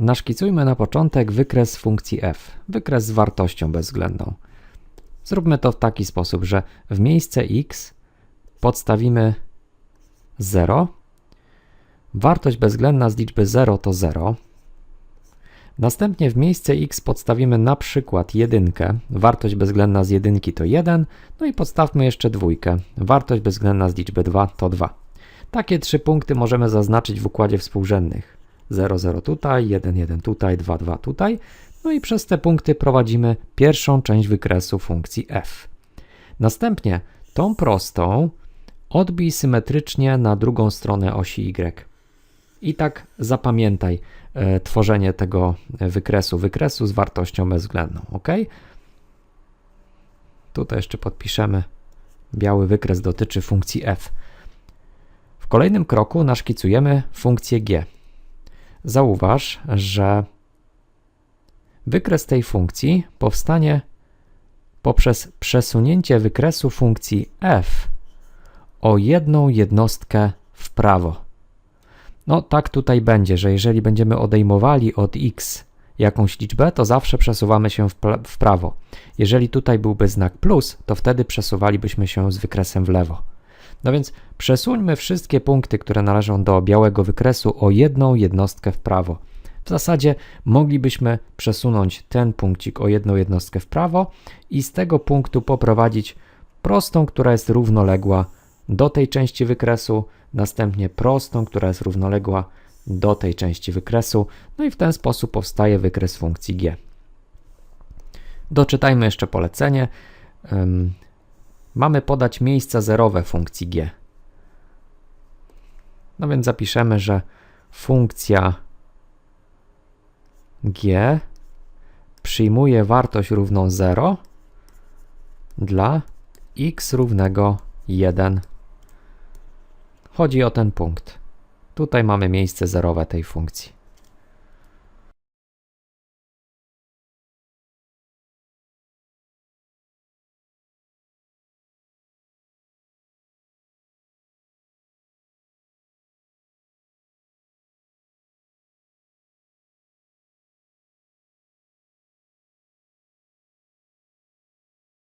Naszkicujmy na początek wykres funkcji f, wykres z wartością bezwzględną. Zróbmy to w taki sposób, że w miejsce x podstawimy 0. Wartość bezwzględna z liczby 0 to 0. Następnie w miejsce x podstawimy na przykład jedynkę. Wartość bezwzględna z jedynki to 1. No i podstawmy jeszcze dwójkę. Wartość bezwzględna z liczby 2 to 2. Takie trzy punkty możemy zaznaczyć w układzie współrzędnych. 0, 0 tutaj, 1, 1 tutaj, 2, 2 tutaj. No i przez te punkty prowadzimy pierwszą część wykresu funkcji f. Następnie tą prostą odbij symetrycznie na drugą stronę osi y. I tak zapamiętaj e, tworzenie tego wykresu, wykresu z wartością bezwzględną, ok? Tutaj jeszcze podpiszemy. Biały wykres dotyczy funkcji f. W kolejnym kroku naszkicujemy funkcję g. Zauważ, że wykres tej funkcji powstanie poprzez przesunięcie wykresu funkcji f o jedną jednostkę w prawo. No tak tutaj będzie, że jeżeli będziemy odejmowali od x jakąś liczbę, to zawsze przesuwamy się w, w prawo. Jeżeli tutaj byłby znak plus, to wtedy przesuwalibyśmy się z wykresem w lewo. No więc przesuńmy wszystkie punkty, które należą do białego wykresu o jedną jednostkę w prawo. W zasadzie moglibyśmy przesunąć ten punkcik o jedną jednostkę w prawo i z tego punktu poprowadzić prostą, która jest równoległa do tej części wykresu, następnie prostą, która jest równoległa do tej części wykresu, no i w ten sposób powstaje wykres funkcji g. Doczytajmy jeszcze polecenie. Mamy podać miejsca zerowe funkcji g. No więc zapiszemy, że funkcja g przyjmuje wartość równą 0 dla x równego 1. Chodzi o ten punkt. Tutaj mamy miejsce zerowe tej funkcji.